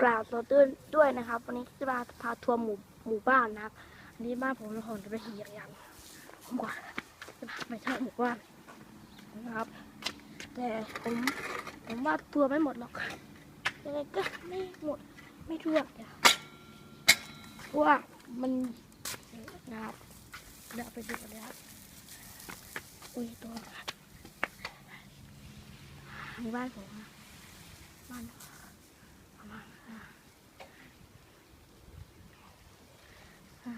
กราบตัวตื้นด้วยนะครับ วันนี้จะมาพาทัวร์หมู่หมู่บ้านนะครับ อันนี้บ้านผมผมจะไปขี่จักรยานผมกว่าจะพาไปเที่ยวหมู่บ้านนะครับ แต่ผมผมว่าทัวร์ไม่หมดหรอกยังไงก็ไม่หมดไม่ทั่วเดี๋ยวเพราะว่ามันนะครับเดี๋ยวไปดูกันเลยครับอุ้ยตัวนี่บ้านผมบ้านประมาณอ่าอ่า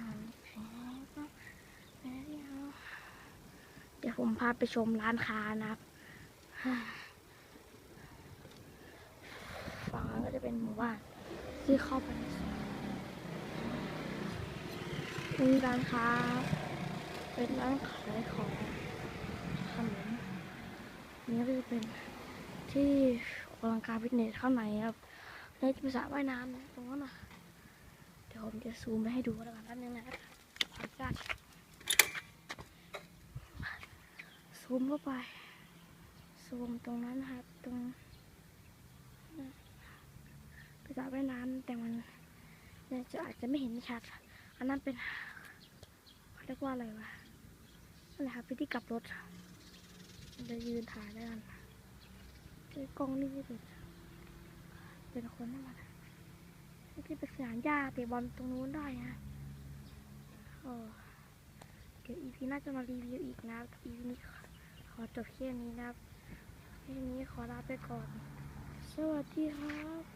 เดี๋ยวผมพาไปชมร้านค้านะครับฝั่งนั้นก็จะเป็นหมู่บ้านที่เข้าไปในซอยมีร้านค้า เป็นร้านขายของขนมนี่ก็จะเป็นที่ออกกำลังกายฟิตเนสข้างในครับนี่จะเป็นสระว่ายน้ำนะตรงนั้นนะเดี๋ยวผมจะซูมไปให้ดูแล้วกันแป๊บนึงนะครับขออนุญาต ซูมเข้าไป ซูมตรงนั้นนะครับ ตรงไปสระว่ายน้ำแต่มันเนี่ยจะอาจจะไม่เห็นชัด อันนั้นเป็นเขาเรียกว่าอะไรวะนั่นแหละครับเป็นที่กลับรถมันจะยืนถ่ายได้กันไอ้กล้องนี่เป็นเป็นคนนั่นแหละที่เป็นสนามหญ้าเตะบอลตรงนู้นได้นะโอ้เดี๋ยวอีพีน่าจะมารีวิวอีกนะอีพีนี้ อจบแค่นี้นะครับแค่นี้ขอลาไปก่อน สวัสดีครับ